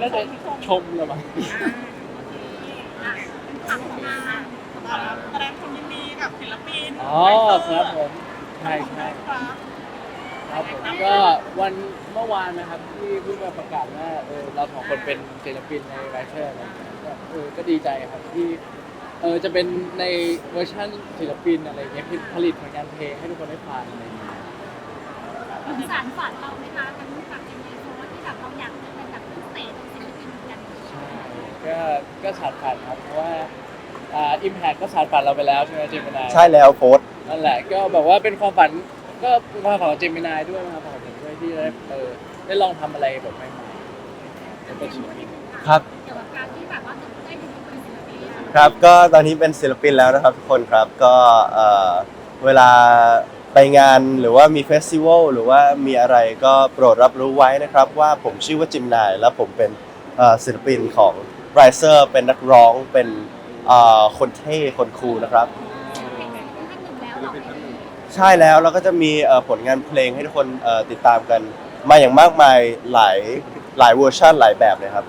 น่าจะชมเลยมั้งถามของงานแสดงความยินดีกับศิลปินอ๋อครับผมใช่ใช่ครับผมก็วันเมื่อวานนะครับที่เพิ่งมาประกาศว่าเออเราสองคนเป็นศิลปินในไรเชอร์อะไรเงี้ยก็เออก็ดีใจครับที่เออจะเป็นในเวอร์ชันศิลปินอะไรเงี้ยผลิตผลงานเพลงให้ทุกคนได้ฟังอะไรอย่างเงี้ยมันสารฝันเราไหมคะมันกับเจมิโฟที่แบบเราอยากเป็นแบบพิเศษ ก็ก็สานฝันครับเพราะว่าอ่าอิมแพคก็สานฝันเราไปแล้วใช่ไหมเจมินายใช่แล้วโฟสนั่นแหละก็แบบว่าเป็นความฝันก็เป็นความฝันของเจมินายด้วยนะครับของผมด้วยที่ได้เออได้ลองทำอะไรแบบใหม่ๆในเป็นศิลปินครับ เกี่ยวกับการที่แบบว่าได้เป็นศิลปินครับก็ตอนนี้เป็นศิลปินแล้วนะครับทุกคนครับก็เอ่อเวลาไปงานหรือว่ามีเฟสติวัลหรือว่ามีอะไรก็โปรดรับรู้ไว้นะครับ ว่าผมชื่อว่าจิมนายและผมเป็นเอ่อศิลปินของ ไรเซอร์เป็นนักร้องเป็นเอ่อคนเท่คนคูลนะครับเป็นศิลปินท่านหนึ่งแล้วเหรอใช่แล้วเราก็จะมีเอ่อผลงานเพลงให้ทุกคนเอ่อติดตามกันมาอย่างมากมายหลายหลายเวอร์ชันหลายแบบเลยครับ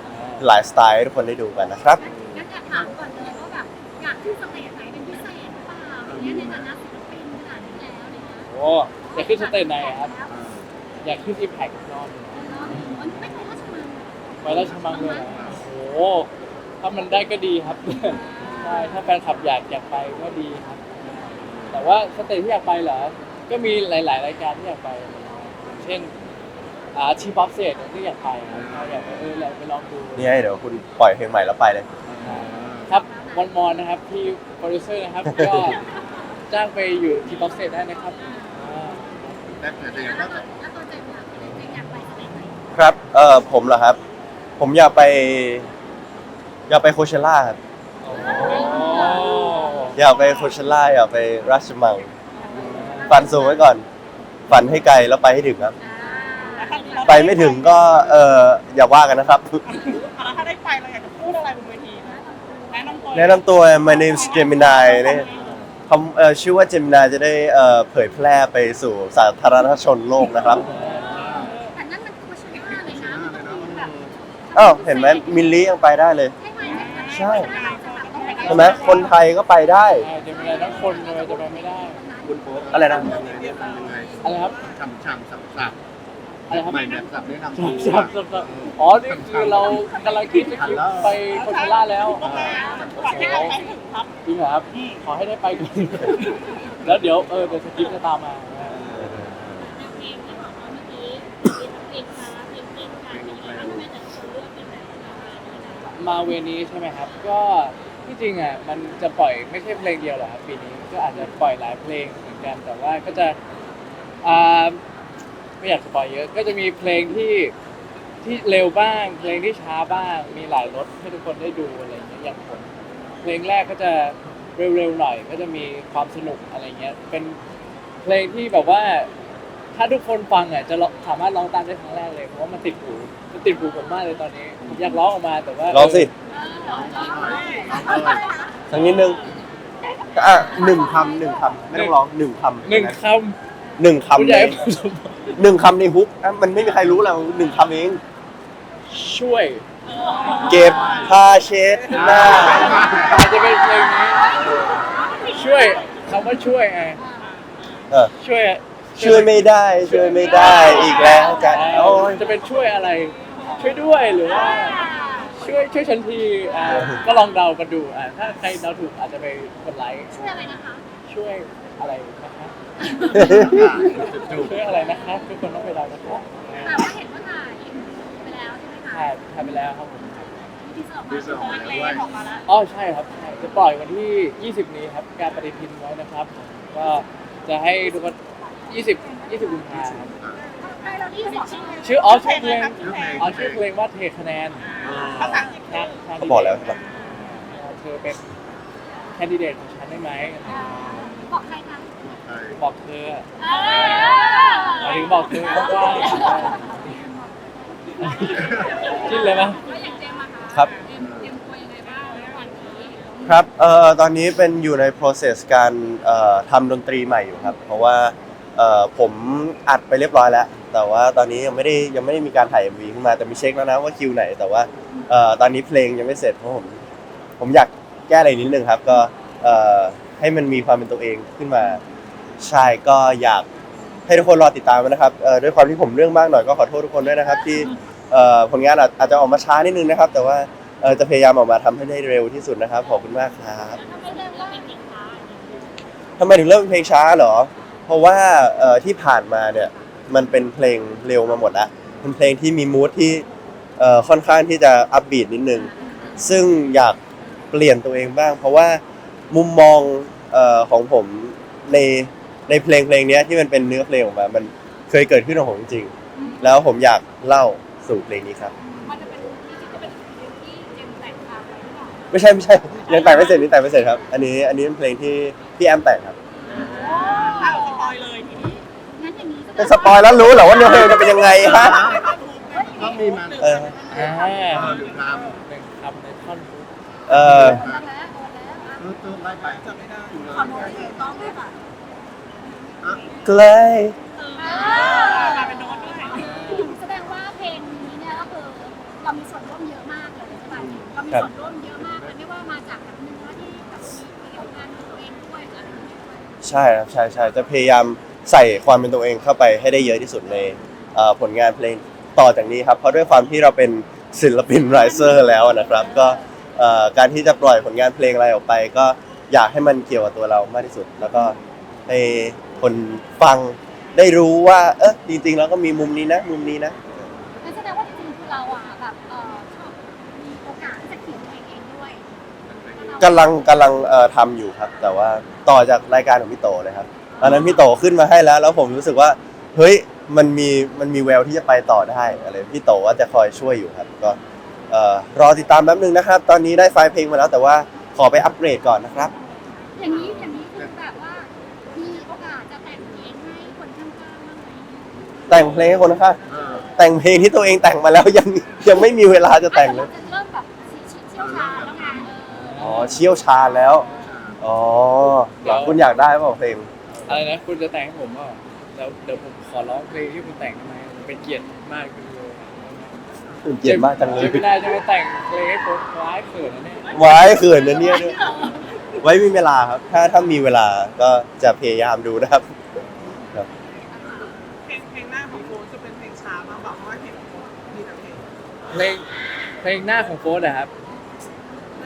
หลายสไตล์ให้ทุกคนได้ดูกันนะครับ งั้นอยากถามก่อนเลยว่าแบบอยากขึ้นสเตจไหนเป็นพิเศษหรือเปล่าอย่างเงี้ยในฐานะศิลปินขนาดนี้แล้วอะไรเงี้ยโอ้อยากขึ้นสเตจไหนอะครับ อยากขึ้นอิมแพครอบหนึ่งมันไม่เคยราชมังไปแล้วชมังเลยนะโอ้ โหถ้ามันได้ก็ดีครับ ใช่ถ้าแฟนคลับอยากอยากไปก็ดีครับ แต่ว่าสเตจที่อยากไปเหรอ ก็มีหลาย ๆ รายการที่อยากไปอย่างเช่นอ่าทีป๊อปเซตที่อยากไปครับอยากไปเอออยากไปลองดูนี่ให้เดี๋ยวคุณปล่อยเพลงใหม่แล้วไปเลย ครับวันมอนนะครับที่โปรดิวเซอร์นะครับ ก็จ้างไปอยู่ทีป๊อปเซตได้นะครับอ่าแต่แต่เดี๋ยวแล้วก็ตัวแล้วตัวเจมส์ล่ะเจมส์อยากไปสเตจไหนครับ เอ่อผมเหรอครับ ผมอยากไป อยากไปโคเชล่าครับโอ้อยากไปโคเชล่าอยากไปราชมังฝันสูงไว้ก่อน ฝันให้ไกลแล้วไปให้ถึงครับ ไปไม่ถึงก็เอออย่าว่ากันนะครับแล้วถ้าได้ไปเราอยากจะพูดอะไรบนเวทีนะแนะนำตัวแนะนำตัว my name is Gemini นี่คำเอ่อชื่อว่า Gemini จะได้เอ่อเผยแพร่ไปสู่สาธารณชนโลกนะครับแต่นั่นมันคือชนะเลยนะมันต้องมีแบบอ้าวเห็นไหมมิลลี่ยังไปได้เลยใช่ไหม ใช่เราจะแบบต้องไปใช่ไหมคนไทยก็ไปได้ใช่จะมีอะไรทั้งคนเลยจะไปไม่ได้คุณโป๊ปอะไรนะเรียกยังไงอะไรครับช่ำช่ำสับสับอะไรครับใหม่แบบสับแนะนำสัตับวสับสับสับอ๋อ นี่คือเรากำลังคิดจะคิดไปโคเชล่าแล้วก่อนที่เราไปถึงครับจริงเหรอครับ ขอให้ได้ไปก่อน แล้วเดี๋ยวเออเดี๋ยวสกิปจะตามมา มาเวนี้ใช่ไหมครับ ก็ที่จริงอะมันจะปล่อยไม่ใช่เพลงเดียวหรอกครับปีนี้ก็อาจจะปล่อยหลายเพลงเหมือนกันแต่ว่าก็จะอ่าไม่อยากสปอยเยอะ ก็จะมีเพลงที่ที่เร็วบ้าง เพลงที่ช้าบ้าง มีหลายรสให้ทุกคนได้ดูอะไรอย่างเงี้ยอย่างผมเพลงแรกก็จะเร็วๆหน่อย ก็จะมีความสนุกอะไรเงี้ยเป็นเพลงที่แบบว่า ถ้าทุกคนฟังอะจะร้องสามารถร้องตามได้ครั้งแรกเลยเพราะว่ามันติดหู ติดหูผมมากเลยตอนนี้ผมอยากร้องออกมาแต่ว่าลองสิสักนิดนึงอะหนึ่งคำหนึ่งคำไม่ต้องร้องหนึ่งคำหนึ่งคหนึ่งำคำคุณในยายผมหนึ่งคำในฮุกอะมันไม่มีใครรู้แล้วหนึ่งคำเอง ช่วยเก็บผ้าเช็ดหน้าอาจจะเป็นเพลงนี้ช่วยคำว่าช่วยไงเออช่วยช่วยไม่ได้ ช่วยไม่ได้อีกแล้วจ้ะโอ้ยจะเป็นช่วยอะไร ช่วยด้วยหรือว่า ช่วยช่วยฉันทีอ่าก็ลองเดากันดูอ่าถ้าใครเดาถูกอาจจะไปกดไลค์ช่วยอะไรนะคะช่วยอะไรนะคะช่วยอะไรนะคะทุกคนต้องไปเดานะคะแต่ว่าเห็นว่าถ่ายไปแล้วใช่ไหมคะถ่ายถ่ายไปแล้วครับผมที่สอบดูสองมาแล้วด้วยออกมาแล้วอ๋อใช่ครับใช่จะปล่อยวันที่ 20 นี้ครับการปฏิทินไว้นะครับ ก็จะให้ทุกคน20 20กุมภาครับ ใช่เราที่สอบชื่อชื่ออ๋อชื่อเพลงอ๋อชื่อเพลงว่าเทคะแนนภาษาอังกฤษนะเขาบอกแล้วใช่ปะ เธอเป็นแคนดิเดตของฉันได้ไหมบอกใครคะบอกเธอเอหมายถึงบอกเธอว่าจิ้นเลยมั้ย แล้วอย่างเจมส์อะคะครับ เจมส์เตรียมตัวยังไงบ้างในวันนี้ครับเอ่อตอนนี้เป็นอยู่ใน process การเอ่อทำดนตรีใหม่อยู่ครับ เพราะว่าเอ่อผมอัดไปเรียบร้อยแล้ว แต่ว่าตอนนี้ยังไม่ได้ยังไม่ได้มีการถ่าย MV ขึ้นมาแต่มีเช็คแล้วนะว่าคิวไหน แต่ว่าเอ่อตอนนี้เพลงยังไม่เสร็จเพราะผมผมอยากแก้อะไรนิดนึงครับ ก็เอ่อให้มันมีความเป็นตัวเองขึ้นมาใช่ก็อยากให้ทุกคนรอติดตามนะครับเอ่อด้วยความที่ผมเรื่องมากหน่อยก็ขอโทษทุกคนด้วยนะครับ ที่เอ่อผลงานอาจอาจจะออกมาช้านิดนึงนะครับ แต่ว่าเอ่อจะพยายามออกมาทำให้ได้เร็วที่สุดนะครับขอบคุณมากครับถ้าไมเริ่มก็เป็นเพลงช้าทำไมถึงเริ่มเป็นเพลงช้าเหรอ เพราะว่าเอ่อที่ผ่านมาเนี่ย มันเป็นเพลงเร็วมาหมดแล้วเป็นเพลงที่มีมูทที่เอ่อค่อนข้างที่จะอัพบีทนิดนึง ซึ่งอยากเปลี่ยนตัวเองบ้าง เพราะว่ามุมมองเอ่อของผมในในเพลงเพลงเนี้ยที่มันเป็นเนื้อเพลงออกมา มันเคยเกิดขึ้นกับผมจริงๆแล้วผมอยากเล่าสู่เพลงนี้ครับ มันจะเป็นที่จะเป็นเพลงที่เจมแต่งตามไปหรือเปล่าไม่ใช่ไม่ใช่ยังแต่งไม่เสร็จนี่แต่งไม่เสร็จครับ อันนี้อันนี้เป็นเพลงที่พี่แอมแต่งครับ ถ้าเราสปอยเลยทีนี้ งั้นอย่างนี้ เป็นสปอยแล้วรู้เหรอว่าเนื้อเพลงจะเป็นยังไงฮะก็มีมาเอออ่าเออหนึ่งคหนึ่งคำในท่อนฮุกเออโอนแล้วโอนแล้วำตื้อตื้อไล่ไปจำไม่ได้อยู่เลยขอโน้ตถูกต้องด้วยค่ะใกล้มาเป็นโน้ตด้วยแสดงว่าเพลงนี้เนี่ยก็คือเรามีส่วนร่วมเยอะมากเลยใช่ไหมเรามีส่วนร่วมเยอะมากเลยไม่ว่ามาจากแบบเนื้อที่แบบมีเกี่ยวกับงานของตัวเองด้วยอะไรอย่างเงี้ยด้วยใช่ครับใช่ใช่จะพยายาม ใส่ความเป็นตัวเองเข้าไปให้ได้เยอะที่สุดในเอ่อผลงานเพลงต่อจากนี้ครับเพราะด้วยความที่เราเป็นศิลปินไรเซอร์แล้วนะครับ ก็เอ่อการที่จะปล่อยผลงานเพลงอะไรออกไป ก็อยากให้มันเกี่ยวกับตัวเรามากที่สุด แล้วก็ให้คนฟังได้รู้ว่า เออจริงๆแล้วก็มีมุมนี้นะ มุมนี้นะนั่นแสดงว่าจริงๆคือเราอะแบบเออชอบมีโอกาสที่จะเขียนเพลงเองด้วยกำลังกำลังเอ่อทำอยู่ครับ แต่ว่าต่อจากรายการของพี่โตเลยครับ ตอนนั้นพี่โตขึ้นมาให้แล้ว แล้วผมรู้สึกว่า เฮ้ยมันมีมันมีแววที่จะไปต่อได้อะไรพี่โตว่าจะคอยช่วยอยู่ครับก็เอ่อรอติดตามแป๊บนึงนะครับ ตอนนี้ได้ไฟล์เพลงมาแล้ว แต่ว่าขอไปอัปเกรดก่อนนะครับ อย่างนี้อย่างนี้คือแบบว่ามีโอกาสจะแต่งเพลงให้คนข้างๆบ้างไหมแต่งเพลงให้คนนะคะเออแต่งเพลงที่ตัวเองแต่งมาแล้วยังยังไม่มีเวลาจะแต่งเลย อาจจะเริ่มแบบเชี่ยวชาญแล้วไงเออ อ๋อเชี่ยวชาญแล้ว อ๋ออยากคุณอยากได้เปล่าเพลง อะไรนะคุณจะแต่งให้ผมเปล่าแล้วเดี๋ยวผมขอร้องเพลงที่คุณแต่งทำไมมันเป็นเกียรติมากเลยตื่นเต้นมากจังเลยไม่ได้จะมาแต่งเพลงให้ผมร้ายเขินนะเนี่ยไว้เขินนะเนี่ยด้วยไว้มีเวลาครับ ถ้าถ้ามีเวลาก็จะพยายามดูนะครับ เพลงเพลงหน้าของโฟนจะเป็นเพลงช้ามาบอกว่าเห็นโฟนมีแต่เพลงเพลงเพลงหน้าของโฟสอะครับ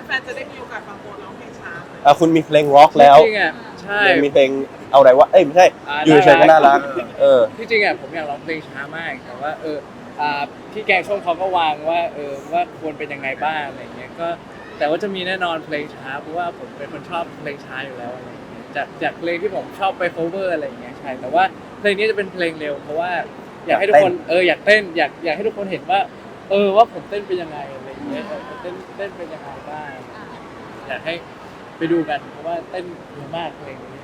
แฟนๆจะได้มีโอกาสฟังโฟนร้องเพลงช้าเลยอะคุณมีเพลงร็อกแล้ว จริงๆอะ ใช่ยังมีเพลงเอาอะไรวะเอ้ยไม่ใช่อ่าอยู่เฉยๆก็น่ารักเออ ที่จริงอะผมอยากร้องเพลงช้ามากแต่ว่าเอออ่าพี่แกงส้มเขาก็วางว่าเออว่าควรเป็นยังไงบ้างอะไรเงี้ยก็แต่ว่าจะมีแน่นอนเพลงช้าเพราะว่าผมเป็นคนชอบเพลงช้าอยู่แล้วอะไรเงี้ยจากจากเพลงที่ผมชอบไป cover อะไรเงี้ยใช่แต่ว่าเพลงนี้จะเป็นเพลงเร็ว เพราะว่าอยากให้ทุกคนเอออยากเต้นอยากอยากให้ทุกคนเห็นว่า เออว่าผมเต้นเป็นยังไงอะไรเงี้ยเออเต้นเต้นเป็นยังไงบ้าง อยากให้ ไปดูกันเพราะว่าเต้นเยอะมากเพลงนี้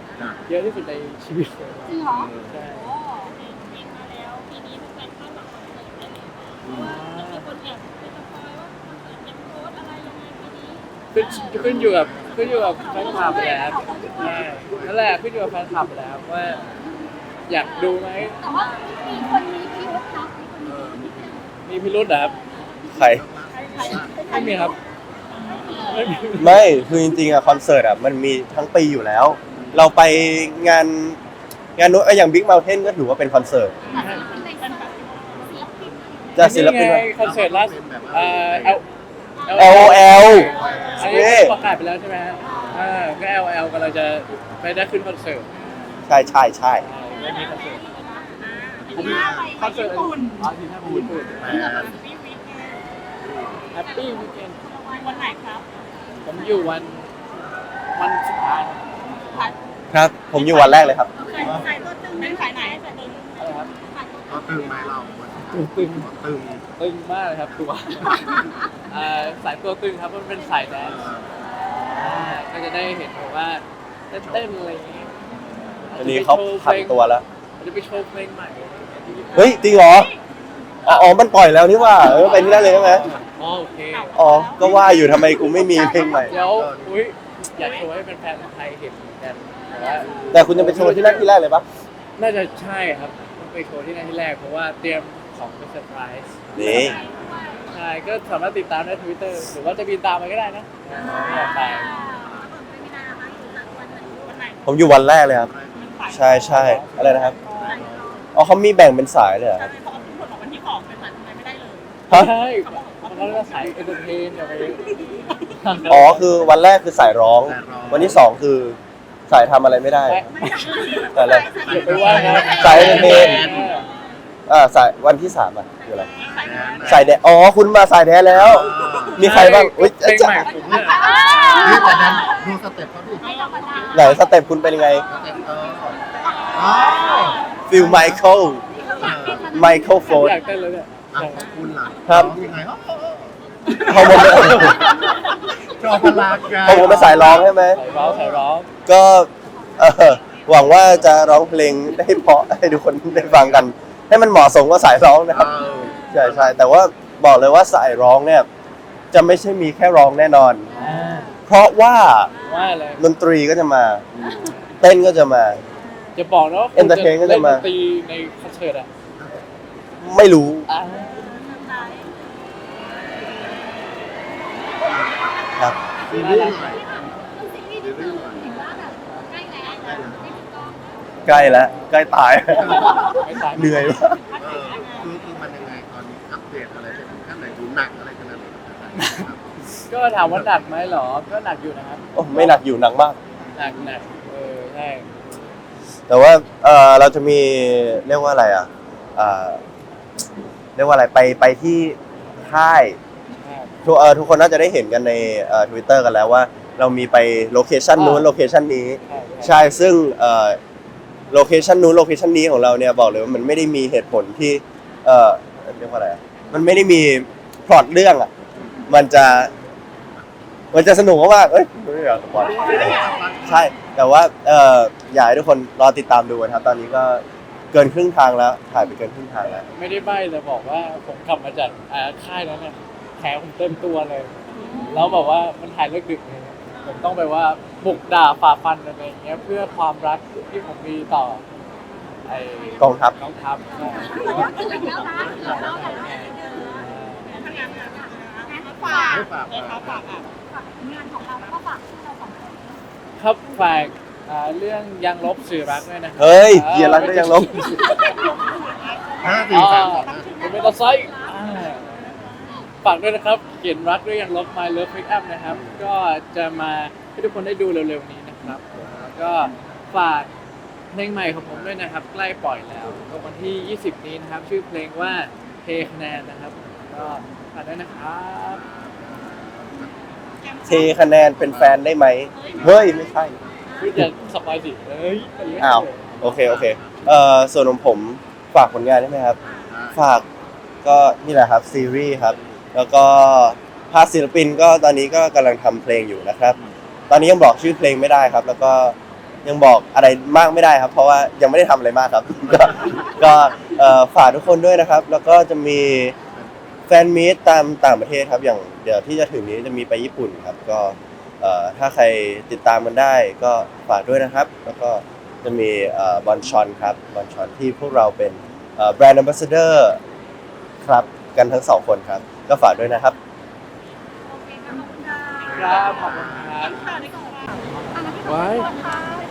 เยอะที่สุดในชีวิตเลยจริงเหรอใช่โอ้เพลงมาแล้วปีนี้แฟนๆคาดหวังคอนเสิร์ตเป็นยังไงเพราะว่าจะมีคนแอบไปสปอยว่าคอนเสิร์ตจะโพสต์อะไรยังไงปีนี้ขึ้นขึ้นอยู่กับขึ้นอยู่กับแฟนคลับแหละครับใช่นั่นแหละขึ้นอยู่กับแฟนคลับแหล้วว่า อยากดูไหมแต่ว่ามีคนนี้พิรุธนะมีคนนี้พิรุธมีพิรุธเหรอครับ ใคร ไม่มีครับ ไม่มีไม่คือจริงๆอะคอนเสิร์ตอะมันมีทั้งปีอยู่แล้ว เราไปงานงานนู้นเอ้ยอย่างบิ๊ก u n ลเทนก็ถือว่าเป็นคอนเสิร์ตแต่ศิลปินในศิลปินจะศิลปินนี่ไงคอนเสิร์ตล่าสุดเอ่อ L LOL อันนี้ประกาศไปแล้วใช่ไหมฮะอ่าก็ LL กำลังจะไปได้ขึ้นคอนเสิร์ตใช่ใช่ใช่ไม่มีคอนเสิร์ตอันนี้อะไรคอนเสิร์ตอ๋อที่หน้าญี่ปุ่นแต่แฮปปี้วีคเอนวันไหนครับ ผมอยู่วันวันสุดท้ายครับครับ ผมอยู่วันแรกเลยครับใส่ตัวตึงเป็นสายไหนใส่ตัวตึงอะไรครับก็ตึงไหมเราตึงตึงตึงตึงมากเลยครับตัวอ่าสายตัวตึงครับมันเป็นสายแดนซ์อ่าก็จะได้เห็นแบบว่าเต้นๆอะไรอย่างงี้อันนี้เขาผันตัวแล้วอาจจะไปโชว์เพลงใหม่อะไรอย่างเงี้ยที่ญี่ปุ่นเฮ้ยจริงเหรออ๋ออ๋อ มันปล่อยแล้วนี่ว่า เออไปนี่ได้เลยใช่ไหม อ๋อโอเค อ๋อ ก็ว่าอยู่ทำไมกูไม่มีเพลงใหม่ เดี๋ยว อุ้ยอยากโชว์ให้แฟนๆไทยเห็นเหมือนกันแต่ว่าแต่คุณจะไปโชว์ที่นั่นที่แรกเลยปะไน่าจะใช่ครับต้องไปโชว์ที่นั่นที่แรกเพราะว่าเตรียมของเป็นเซอร์ไพรส์นี่ ใช่ก็สามารถติดตามได้ทวิตเตอร์หรือว่าจะบินตามไปก็ได้นะไม่อยากไปวันไหนผมอยู่วันแรกเลยครับ ใช่ใช่อะไรนะครับ อ๋อเขามีแบ่งเป็นสายเลยเหรอคใช่รับเพราะทุกคนบอกวันที่สองเป็นสายทำไมไม่ได้เลย ฮะ ใช่ มันก็จะสายเอนเตอร์เทนอย่าไปอ๋อคือวันแรกคือสายร้อง วันที่สองคือสายทำอะไรไม่ได้แต่ละอย่าไปว่านะสายเอนเตอร์เทนอ่าสายวันที่สามอะคืออะไรสายแดนอ๋อคุณมาสายแดนแล้ว มีใครบ้างอุ้ยเพลงจะใหม่ผมเนี่ยนี่แต่นั้นดูสเต็ปเขาดิไม่ธรรมดาไหนสเต็ปคุณเป็นยังไงสเต็ปเอออ๋อฟิลไมเคิลไมเคิลโฟนอยากเต้นเลยเนี่ย อะของคุณล่ะครับร้องยังไงอ๋อ ของผมเป็นชอบพลากไงของผมเป็นสายร้องใช่ไหม สายร้องสายร้องก็เออหวังว่าจะร้องเพลงได้เพราะให้ทุกคนได้ฟังกัน ให้มันเหมาะสมกับสายร้องนะครับ เออใช่ใช่แต่ว่าบอกเลยว่าสายร้องเนี่ย จะไม่ใช่มีแค่ร้องแน่นอนเพราะว่าว่าอะไรดนตรีก็จะมา เต้นก็จะมา จะบอกนะว่าคุณ Entertain ก็จะเล่นดมา นตรีในคอนเสิร์ตอะไม่รู้ อ่า ครับซีรีส์หน่อยซีรีส์ที่คือเห็นว่าแบบใกล้แล้วได้ถูกต้องใกล้แล้วใกล้ตายไม่ตาย เหนื่อยมากเออคือคือมันยังไงตอนนี้อัปเดตอะไรเป็นขั้นไหนดูหนักอะไรขนาดไหนครับก็ถามว่าหนักไหมเหรอ ก็หนักอยู่นะครับ โอ้ไม่หนักอยู่หนักมาก หนักหนักเออใช่แต่ว่าเออเราจะมีเรียกว่าอะไรอะอ่าเรียกว่าอะไรไปไปที่ค่ายใช่ ทุกเออทุกคนน่าจะได้เห็นกันในเอ่อทวิตเตอร์กันแล้วว่า เรามีไปโลเคชันนู้นอ่าโลเคชันนี้ใช่ใช่ซึ่งเอ่อโลเคชันนู้นโลเคชันนี้ของเราเนี่ยบอกเลยว่ามันไม่ได้มีเหตุผลที่เอ่อเรียกว่าอะไรอะมันไม่ได้มีพล็อตเรื่องอะมันจะ มันจะสนุกมากๆเอ้ยไม่อยากสปอยใช่ แต่ว่าเอ่ออยากให้ทุกคนรอติดตามดูนะครับ ตอนนี้ก็เกินครึ่งทางแล้วถ่ายไปเกินครึ่งทางแล้ว ไม่ได้ใบ้แต่บอกว่าผมกลับมาจากอ่าค่ายนั้นเนี่ย แผลผมเต็มตัวเลย แล้วแบบว่ามันถ่ายเลิกดึกเลยผมต้องไปว่าบุกด่าฝ่าฟันอะไรอย่างเงี้ยเพื่อความรักที่ผมมีต่อไอ้กองทัพกองทัพใช่ตื่นแล้วนะตื่นแล้วนะถ้างานงานฝากไม่ฝากเลยครับฝากอะฝากงานของเราแล้วก็ฝากที่เราสองคนครับฝากอ่าเรื่องยังลบสื่อรักด้วยนะครัเฮ้ย เกียร์รักก็ยังลบ ห้าสี่สามสองผมเป็นตาไซค์อ่า ฝากด้วยนะครับเขียนรักด้วยยังลบ My Love Pick Up นะครับ ก็จะมาให้ทุกคนได้ดูเร็วๆนี้นะครับผมแล้วก็ฝากเพลงใหม่ของผมด้วยนะครับ ใกล้ปล่อยแล้วก็วันที่ 20 นี้นะครับ ชื่อเพลงว่าเทคะแนนนะครับก็ฝากด้วยนะครับเทคะแนนเป็นแฟนได้ไหมเฮ้ยไม่ใช่คือจะสปอยสิเฮ้ยเป็นเรื่องอ้าวโอเคโอเคเอ่อส่วนของผมฝากผลงานได้ไหมครับ ฝากก็นี่แหละครับซีรีส์ครับ แล้วก็ภาคศิลปินก็ตอนนี้ก็กำลังทำเพลงอยู่นะครับ ตอนนี้ยังบอกชื่อเพลงไม่ได้ครับ แล้วก็ยังบอกอะไรมากไม่ได้ครับ เพราะว่ายังไม่ได้ทำอะไรมากครับ ก็ก็เอ่อฝากทุกคนด้วยนะครับ แล้วก็จะมีแฟนมีตตามต่างประเทศครับ อย่างเดี๋ยวที่จะถึงนี้จะมีไปญี่ปุ่นครับ ก็เอ่อถ้าใครติดตามมันได้ก็ฝากด้วยนะครับ แล้วก็จะมีเอ่อบอลชอนครับบอลชอนที่พวกเราเป็นแบรนด์ a m b a s s a d o r ครับกันทั้งสองคนครับ ก็ฝากด้วยนะครับ โอเคขอบคุณค่ะครับขอบคุณครับค่ะนี่ก็อันนั้นที่ขอบคุณค่ะ